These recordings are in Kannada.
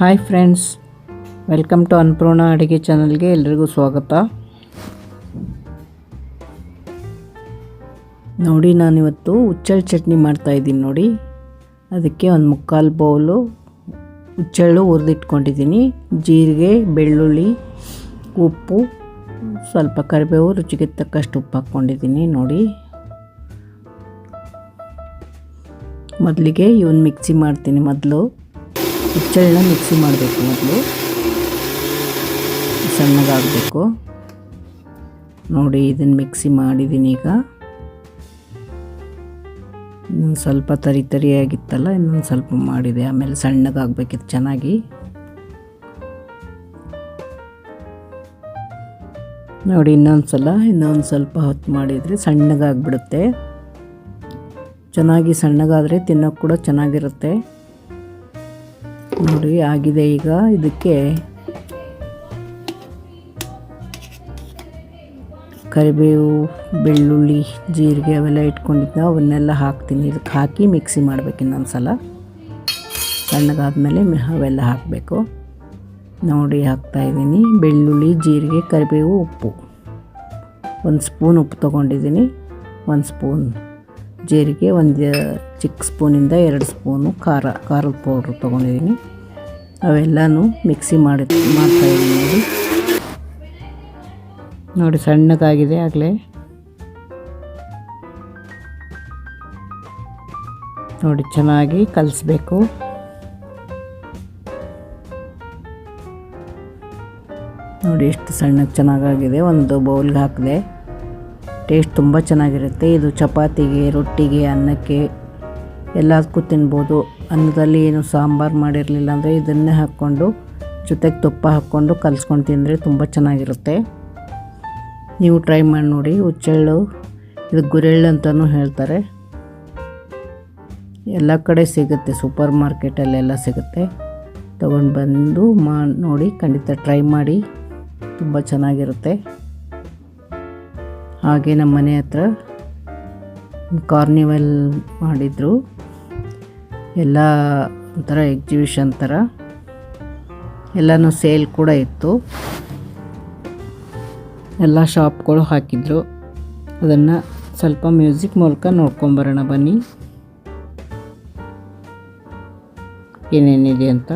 Hi friends, welcome to Annapurna ಅಡುಗೆ ಚಾನಲ್ಗೆ ಎಲ್ರಿಗೂ ಸ್ವಾಗತ. ನೋಡಿ, ನಾನಿವತ್ತು ಹುಚ್ಚಳ್ಳು ಚಟ್ನಿ ಮಾಡ್ತಾಯಿದ್ದೀನಿ ನೋಡಿ. ಅದಕ್ಕೆ ಒಂದು ಮುಕ್ಕಾಲು ಬೌಲು ಹುಚ್ಚಳ್ಳು ಹುರಿದಿಟ್ಕೊಂಡಿದ್ದೀನಿ. ಜೀರಿಗೆ, ಬೆಳ್ಳುಳ್ಳಿ, ಉಪ್ಪು, ಸ್ವಲ್ಪ ಕರಿಬೇವು, ರುಚಿಗೆ ತಕ್ಕಷ್ಟು ಉಪ್ಪು ಹಾಕ್ಕೊಂಡಿದ್ದೀನಿ ನೋಡಿ. ಮೊದಲಿಗೆ ಇವನ್ ಮಿಕ್ಸಿ ಮಾಡ್ತೀನಿ ಮೊದಲು. ಹುಚ್ಚಳನ್ನ ಮಿಕ್ಸಿ ಮಾಡಬೇಕು ಮೊದಲು. ಸಣ್ಣಗಾಗಬೇಕು. ನೋಡಿ ಇದನ್ನು ಮಿಕ್ಸಿ ಮಾಡಿದ್ದೀನಿ ಈಗ. ಇನ್ನೊಂದು ಸ್ವಲ್ಪ ತರಿ ತರಿಯಾಗಿತ್ತಲ್ಲ, ಇನ್ನೊಂದು ಸ್ವಲ್ಪ ಮಾಡಿದೆ. ಆಮೇಲೆ ಸಣ್ಣಗಾಗಬೇಕಿತ್ತು ಚೆನ್ನಾಗಿ. ನೋಡಿ, ಇನ್ನೊಂದು ಸಲ, ಇನ್ನೊಂದು ಸ್ವಲ್ಪ ಹೊತ್ತು ಮಾಡಿದರೆ ಸಣ್ಣಗಾಗ್ಬಿಡುತ್ತೆ. ಚೆನ್ನಾಗಿ ಸಣ್ಣಗಾದರೆ ತಿನ್ನೋಕೆ ಕೂಡ ಚೆನ್ನಾಗಿರುತ್ತೆ. ನೋಡಿ, ಆಗಿದೆ ಈಗ. ಇದಕ್ಕೆ ಕರಿಬೇವು, ಬೆಳ್ಳುಳ್ಳಿ, ಜೀರಿಗೆ ಅವೆಲ್ಲ ಇಟ್ಕೊಂಡಿದ್ದ ಅವನ್ನೆಲ್ಲ ಹಾಕ್ತೀನಿ. ಇದಕ್ಕೆ ಹಾಕಿ ಮಿಕ್ಸಿ ಮಾಡ್ಬೇಕು ಇನ್ನೊಂದು ಸಲ ಸಣ್ಣಗಾದ್ಮೇಲೆ ಅವೆಲ್ಲ ಹಾಕಬೇಕು. ನೋಡಿ ಹಾಕ್ತಾಯಿದ್ದೀನಿ ಬೆಳ್ಳುಳ್ಳಿ, ಜೀರಿಗೆ, ಕರಿಬೇವು, ಉಪ್ಪು. ಒಂದು ಸ್ಪೂನ್ ಉಪ್ಪು ತೊಗೊಂಡಿದ್ದೀನಿ. ಒಂದು ಸ್ಪೂನ್ ಜೀರಿಗೆ, ಒಂದು ಚಿಕ್ಕ ಸ್ಪೂನಿಂದ ಎರಡು ಸ್ಪೂನು ಖಾರ, ಖಾರದ ಪೌಡ್ರ್ ತೊಗೊಂಡಿದ್ದೀನಿ. ಅವೆಲ್ಲನೂ ಮಿಕ್ಸಿ ಮಾಡಿ ಮಾಡ್ತಾಯಿದ್ದೀನಿ ನೋಡಿ. ನೋಡಿ ಸಣ್ಣದಾಗಿದೆ ಆಗಲೇ. ನೋಡಿ ಚೆನ್ನಾಗಿ ಕಲಿಸ್ಬೇಕು. ನೋಡಿ ಎಷ್ಟು ಸಣ್ಣಗೆ ಚೆನ್ನಾಗಾಗಿದೆ, ಒಂದು ಬೌಲ್ಗೆ ಹಾಕಿದೆ. ಟೇಸ್ಟ್ ತುಂಬ ಚೆನ್ನಾಗಿರುತ್ತೆ. ಇದು ಚಪಾತಿಗೆ, ರೊಟ್ಟಿಗೆ, ಅನ್ನಕ್ಕೆ ಎಲ್ಲದಕ್ಕೂ ತಿನ್ಬೋದು. ಅನ್ನದಲ್ಲಿ ಏನು ಸಾಂಬಾರು ಮಾಡಿರಲಿಲ್ಲ ಅಂದರೆ ಇದನ್ನೇ ಹಾಕ್ಕೊಂಡು, ಜೊತೆಗೆ ತುಪ್ಪ ಹಾಕ್ಕೊಂಡು ಕಲಿಸ್ಕೊಂಡು ತಿಂದರೆ ತುಂಬ ಚೆನ್ನಾಗಿರುತ್ತೆ. ನೀವು ಟ್ರೈ ಮಾಡಿ ನೋಡಿ, ಹುಚ್ಚೆಳ್ಳು, ಇದು ಗುರೆಳ್ಳು ಅಂತಲೂ ಹೇಳ್ತಾರೆ. ಎಲ್ಲ ಕಡೆ ಸಿಗುತ್ತೆ, ಸೂಪರ್ ಮಾರ್ಕೆಟಲ್ಲೆಲ್ಲ ಸಿಗುತ್ತೆ. ತೊಗೊಂಡು ಬಂದು ಮಾ, ನೋಡಿ, ಖಂಡಿತ ಟ್ರೈ ಮಾಡಿ, ತುಂಬ ಚೆನ್ನಾಗಿರುತ್ತೆ. ಹಾಗೆ ನಮ್ಮ ಮನೆ ಹತ್ರ ಕಾರ್ನಿವಲ್ ಮಾಡಿದರು. ಎಲ್ಲ ಒಂಥರ ಎಕ್ಸಿಬಿಷನ್ ಥರ. ಎಲ್ಲನೂ ಸೇಲ್ ಕೂಡ ಇತ್ತು. ಎಲ್ಲ ಶಾಪ್ಗಳು ಹಾಕಿದ್ರು. ಅದನ್ನು ಸ್ವಲ್ಪ ಮ್ಯೂಸಿಕ್ ಮೂಲಕ ನೋಡ್ಕೊಂಬರೋಣ ಬನ್ನಿ. ಏನೇನಿದೆ ಅಂತ.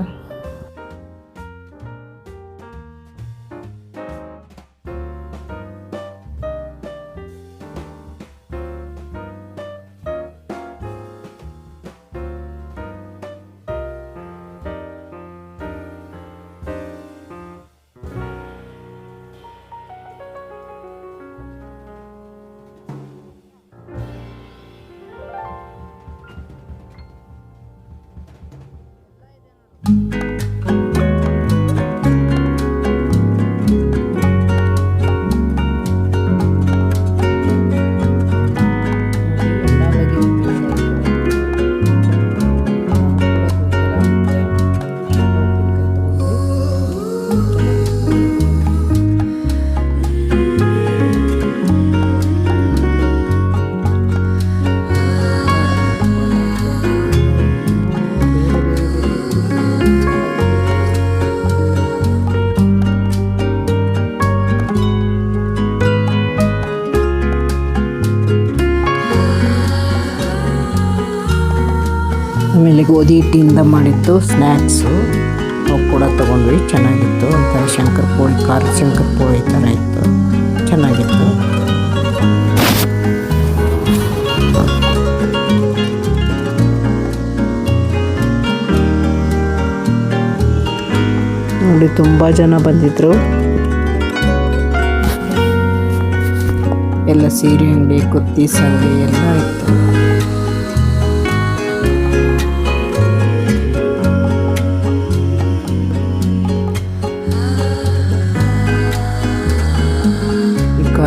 ಆಮೇಲೆ ಗೋಧಿ ಹಿಟ್ಟಿಯಿಂದ ಮಾಡಿದ್ದು ಸ್ನ್ಯಾಕ್ಸು ಅವು ಕೂಡ ತೊಗೊಂಡ್ವಿ, ಚೆನ್ನಾಗಿತ್ತು. ಒಂಥರ ಶಂಕರ ಪೋಳಿ ಖಾರ ಶಂಕರ ಪೋಳಿ ಥರ ಇತ್ತು. ಚೆನ್ನಾಗಿತ್ತು. ನೋಡಿ, ತುಂಬ ಜನ ಬಂದಿದ್ರು. ಎಲ್ಲ ಸೀರೆ ಅಂಗಡಿ ಕುತ್ತಿ ಸಂಗಡಿ ಎಲ್ಲ ಇತ್ತು.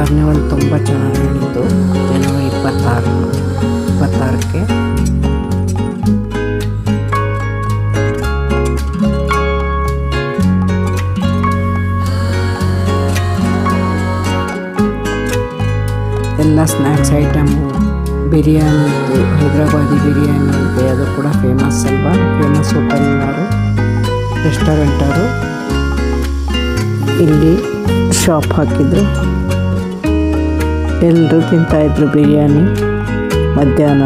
ಕಾರ್ನಿವಲ್ ತುಂಬ ಚೆನ್ನಾಗಿ ನಡೀತು ಜನವರಿ ಇಪ್ಪತ್ತಾರು, ಇಪ್ಪತ್ತಾರಕ್ಕೆ. ಎಲ್ಲ ಸ್ನ್ಯಾಕ್ಸ್ ಐಟಮು, ಬಿರಿಯಾನಿ ಇತ್ತು, ಹೈದ್ರಾಬಾದಿ ಬಿರಿಯಾನಿ ಇದೆ, ಅದು ಕೂಡ ಫೇಮಸ್ ಅಲ್ವಾ? ಫೇಮಸ್ ಹೋಟೆಲ್ನವರು ರೆಸ್ಟೋರೆಂಟ್ ಅವರು ಇಲ್ಲಿ ಶಾಪ್ ಹಾಕಿದ್ರು. ಎಲ್ಲರೂ ತಿಂತಾಯಿದ್ರು ಬಿರಿಯಾನಿ. ಮಧ್ಯಾಹ್ನ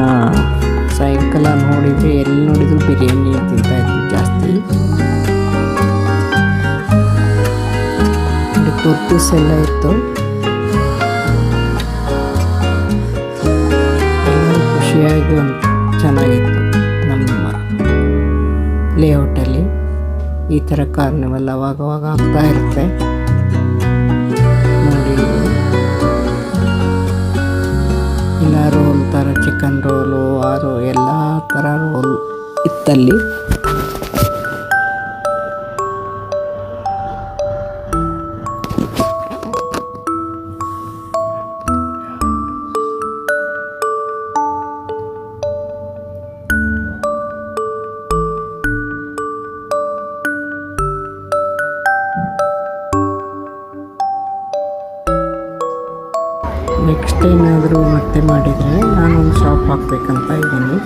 ಸಾಯಂಕಾಲ ನೋಡಿದರೆ ಎಲ್ಲಿ ನೋಡಿದ್ರು ಬಿರಿಯಾನಿ ತಿಂತಾಯಿದ್ರು ಜಾಸ್ತಿ. ಕುರ್ತೀಸ್ ಎಲ್ಲ ಇತ್ತು. ಖುಷಿಯಾಗಿ ಒಂದು ಚೆನ್ನಾಗಿತ್ತು ನಮ್ಮ ಲೇಔಟಲ್ಲಿ ಈ ಥರ ಕಾರ್ನಿವಲ್ ಅವಾಗವಾಗ ಆಗ್ತಾ ಇರುತ್ತೆ. ಚಿಕನ್ ರೋಲು ಆರು ಎಲ್ಲ ಥರ ರೋಲ್ ಇತ್ತಲ್ಲಿ. ನೆಕ್ಸ್ಟ್ ಏನಾದರೂ ಮತ್ತೆ ಮಾಡಿದರೆ ನಾನೊಂದು ಶಾಪ್ ಹಾಕಬೇಕಂತ ಇದ್ದೀನಿ.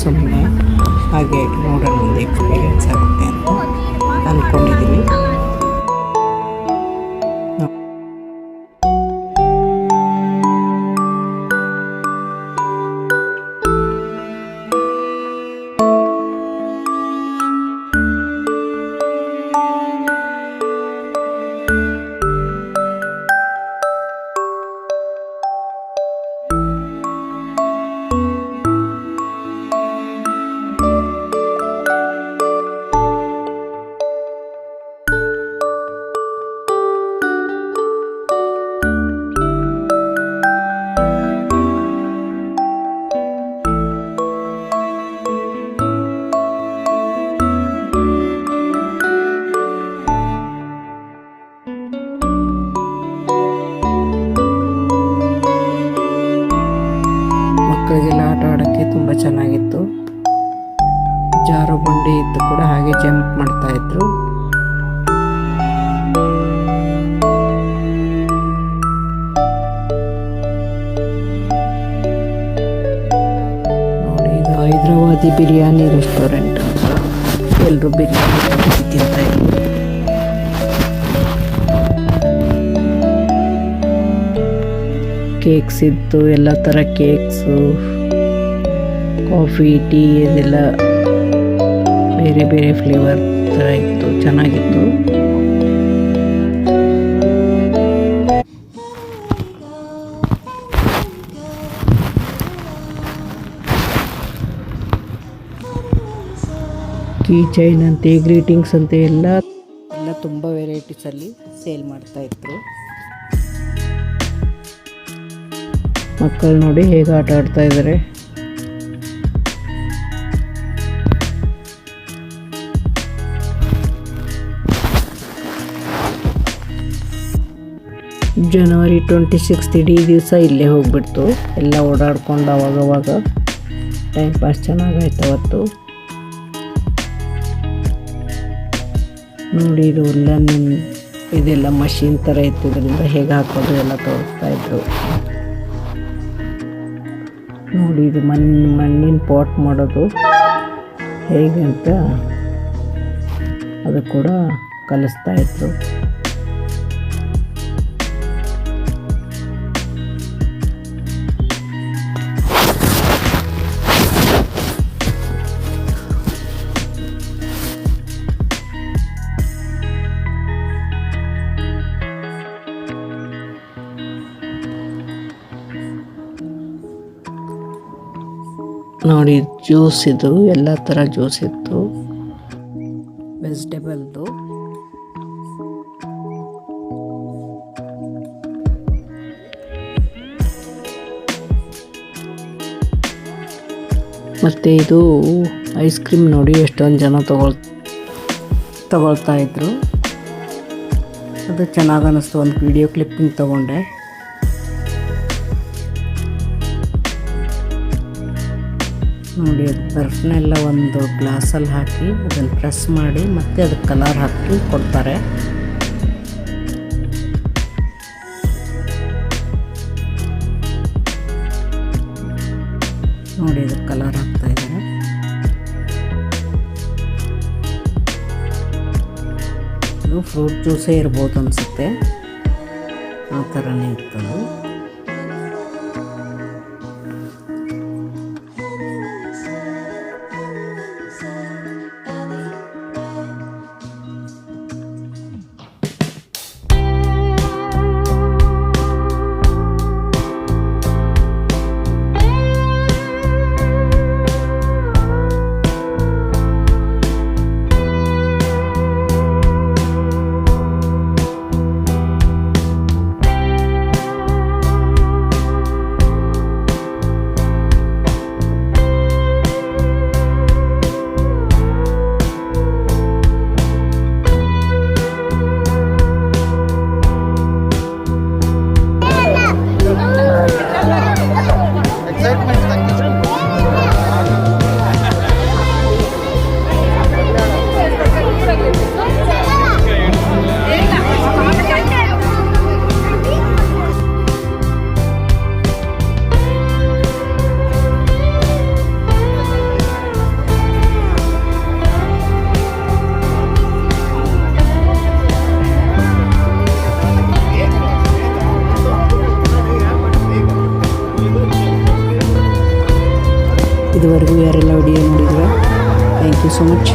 ಸುಮ್ಮನೆ ಹಾಗೆ ನೋಡೋಣ ಒಂದು ಎಕ್ಸ್ಪೀರಿಯನ್ಸ್ ಆಗುತ್ತೆ ಅಂತ ಅಂದ್ಕೊಂಡಿದ್ದೀನಿ ಚೆನ್ನಾಗಿತ್ತು. ಜಾರು ಬಂಡಿ ಇತ್ತು ಕೂಡ ಹಾಗೆ ಜಂಪ್ ಮಾಡ್ತಾ ಇದ್ರು. ನೋಡಿ, ಇದು ಹೈದ್ರಾಬಾದಿ ಬಿರಿಯಾನಿ ರೆಸ್ಟೋರೆಂಟ್. ಎಲ್ಲರೂ ಬಿರಿಯಾನಿ ತಿಂತಾ ಇದ್ರು. ಕೇಕ್ಸ್ ಇತ್ತು, ಎಲ್ಲ ಥರ ಕೇಕ್ಸು. ಕಾಫಿ, ಟೀ ಇದೆಲ್ಲ ಬೇರೆ ಬೇರೆ ಫ್ಲೇವರ್ ಥರ ಇತ್ತು, ಚೆನ್ನಾಗಿತ್ತು. ಕೀ ಚೈನ್ ಅಂತೆ ಗ್ರೀಟಿಂಗ್ಸ್ ಅಂತೆ ಎಲ್ಲ ಎಲ್ಲ ತುಂಬ ವೆರೈಟೀಸಲ್ಲಿ ಸೇಲ್ ಮಾಡ್ತಾ ಇದ್ರು. ಮಕ್ಕಳು ನೋಡಿ ಹೇಗೆ ಆಟ ಆಡ್ತಾ ಇದ್ದಾರೆ ಜನವರಿ ಟ್ವೆಂಟಿ ಸಿಕ್ಸ್ತ್ ಇಡೀ ದಿವಸ ಇಲ್ಲೇ ಹೋಗ್ಬಿಡ್ತು. ಎಲ್ಲ ಓಡಾಡ್ಕೊಂಡು ಅವಾಗವಾಗ ಟೈಮ್ ಪಾಸ್ ಚೆನ್ನಾಗಾಯ್ತು ಅವತ್ತು. ನೋಡಿ ಇದು ಉಲ್ಲನ್ ಇದೆಲ್ಲ ಮಷಿನ್ ಥರ ಇತ್ತು. ಇದರಿಂದ ಹೇಗೆ ಹಾಕೋದು ಎಲ್ಲ ತೋರಿಸ್ತಾ ಇದ್ರು. ನೋಡಿ ಇದು ಮಣ್, ಮಣ್ಣಿನ ಪಾಟ್ ಮಾಡೋದು. ಹೇಗೆ ಅಂತ ಅದು ಕೂಡ ಕಲಿಸ್ತಾ ಇದ್ರು. ನೋಡಿ ಜ್ಯೂಸ್ ಇದು ಎಲ್ಲ ಥರ ಜ್ಯೂಸ್ ಇತ್ತು. ವೆಜಿಟೇಬಲ್ದು. ಮತ್ತು ಇದು ಐಸ್ ಕ್ರೀಮ್ ನೋಡಿ ಎಷ್ಟೊಂದು ಜನ ತಗೊಳ್ ತಗೊಳ್ತಾ ಇದ್ರು. ಅದು ಚೆನ್ನಾಗಿ ಅನ್ನಿಸ್ತು ಒಂದು ವಿಡಿಯೋ ಕ್ಲಿಪ್ಪಿಂಗ್ ತೊಗೊಂಡೆ. ನೋಡಿ, ಅದು ಬರ್ಫ್ನೆಲ್ಲ ಒಂದು ಗ್ಲಾಸಲ್ಲಿ ಹಾಕಿ ಅದನ್ನು ಪ್ರೆಸ್ ಮಾಡಿ ಮತ್ತೆ ಅದಕ್ಕೆ ಕಲರ್ ಹಾಕಿ ಕೊಡ್ತಾರೆ. ನೋಡಿ ಅದು ಕಲರ್ ಹಾಕ್ತಾ ಇದೆ ಫ್ರೂಟ್ ಜ್ಯೂಸೇ ಇರ್ಬೋದು ಅನಿಸುತ್ತೆ. ಆ ಥರನೇ ಇರ್ತದೆ ಇದುವರೆಗೂ ಯಾರೆಲ್ಲ ವಿಡಿಯೋ ನೋಡಿದ್ರೆ ಥ್ಯಾಂಕ್ ಯು ಸೊ ಮಚ್